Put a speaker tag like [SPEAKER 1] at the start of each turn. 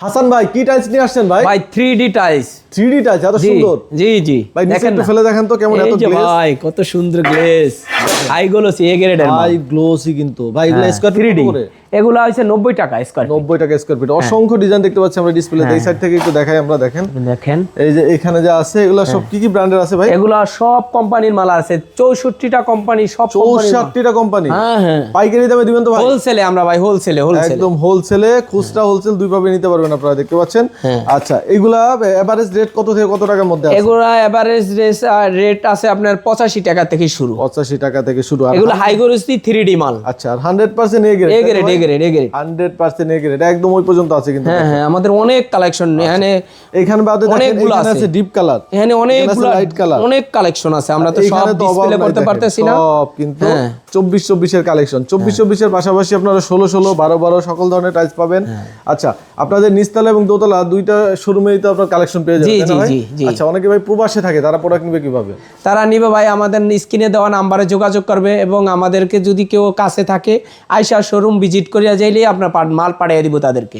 [SPEAKER 1] হাসান ভাই কি টাইলস নিয়ে আসছেন ভাই?
[SPEAKER 2] ভাই three D tiles
[SPEAKER 1] three D এত সুন্দর।
[SPEAKER 2] জি জি।
[SPEAKER 1] ভাই নিচে
[SPEAKER 2] দেখেন
[SPEAKER 1] একটু ফেলে দেখেন তো কেমন এত গ্লেজ
[SPEAKER 2] ভাই কত সুন্দর গ্লেস হাই গ্লোসি এ গ্রেডের
[SPEAKER 1] গ্লোসি কিন্তু। ভাই এগুলো স্কোয়ার ফিট করে?
[SPEAKER 2] এগুলো হচ্ছে নব্বই টাকা স্কোয়ার
[SPEAKER 1] নব্বই টাকা স্কোয়ার ফিট অসংখ্য ডিজাইন দেখতে পাচ্ছি আমরা ডিসপ্লে এই সাইড থেকে একটু দেখাই আমরা দেখেন।
[SPEAKER 2] দেখেন।
[SPEAKER 1] এই যে এখানে যা আছে এগুলো সব কি কি ব্র্যান্ডের আছে ভাই?
[SPEAKER 2] এগুলো সব কোম্পানির মাল আছে। চৌষট্টিটা কোম্পানি সব
[SPEAKER 1] চৌষট্টিটা কোম্পানি
[SPEAKER 2] হ্যাঁ হ্যাঁ।
[SPEAKER 1] পাইকারি দামে দিবেন তো ভাই?
[SPEAKER 2] হোলসেলে আমরা ভাই হোলসেলে হোলসেলে
[SPEAKER 1] একদম হোলসেলে খুচরা হোলসেল দুই ভাবে নিতে পারবেন আপনারা দেখতে পাচ্ছেন?
[SPEAKER 2] হ্যাঁ।
[SPEAKER 1] আচ্ছা এগুলা এভারেজ রেট কত থেকে কত টাকার মধ্যে আছে?
[SPEAKER 2] এগুলো এভারেজ রেট আছে আপনার পঁচাশি টাকা থেকে শুরু।
[SPEAKER 1] পঁচাশি টাকা থেকে শুরু। আর
[SPEAKER 2] এগুলো হাই গ্লোসি থ্রি ডি মাল।
[SPEAKER 1] আচ্ছা আর hundred percent A grade
[SPEAKER 2] A
[SPEAKER 1] grade
[SPEAKER 2] A grade A grade
[SPEAKER 1] hundred percent A grade একদম ওই পর্যন্ত আছে কিন্তু
[SPEAKER 2] হ্যাঁ হ্যাঁ আমাদের অনেক কালেকশন এখানে
[SPEAKER 1] এখানে বাদে
[SPEAKER 2] অনেকগুলো আছে।
[SPEAKER 1] ডিপ কালার
[SPEAKER 2] এখানে অনেকগুলো
[SPEAKER 1] লাইট কালার
[SPEAKER 2] অনেক কালেকশন আছে আমরা তো সব ডিসপ্লে করতে পারতেছি না।
[SPEAKER 1] সব কিন্তু
[SPEAKER 2] হ্যাঁ।
[SPEAKER 1] চব্বিশ চব্বিশের কালেকশন চব্বিশ চব্বিশের পাশাপাশি আপনারা ষোলো ষোলো বারো বারো সকল ধরনের টাইলস পাবেন।
[SPEAKER 2] হ্যাঁ।
[SPEAKER 1] আচ্ছা আপনাদের নিচতলা এবং দোতলা দুইটা শোরুমেই তো আপনার কালেকশন পেয়ে যাবেন। আচ্ছা অনেকে ভাই প্রবাসে থাকে তারা প্রোডাক্ট নিবে কীভাবে?
[SPEAKER 2] তারা নিবে ভাই আমাদের স্ক্রিনে দেওয়া নাম্বারে যোগাযোগ করবে এবং আমাদেরকে যদি কেউ কাছে থাকে আইসা শোরুম ভিজিট করিয়া যাইলে আপনার মাল পাঠিয়ে দিব তাদেরকে।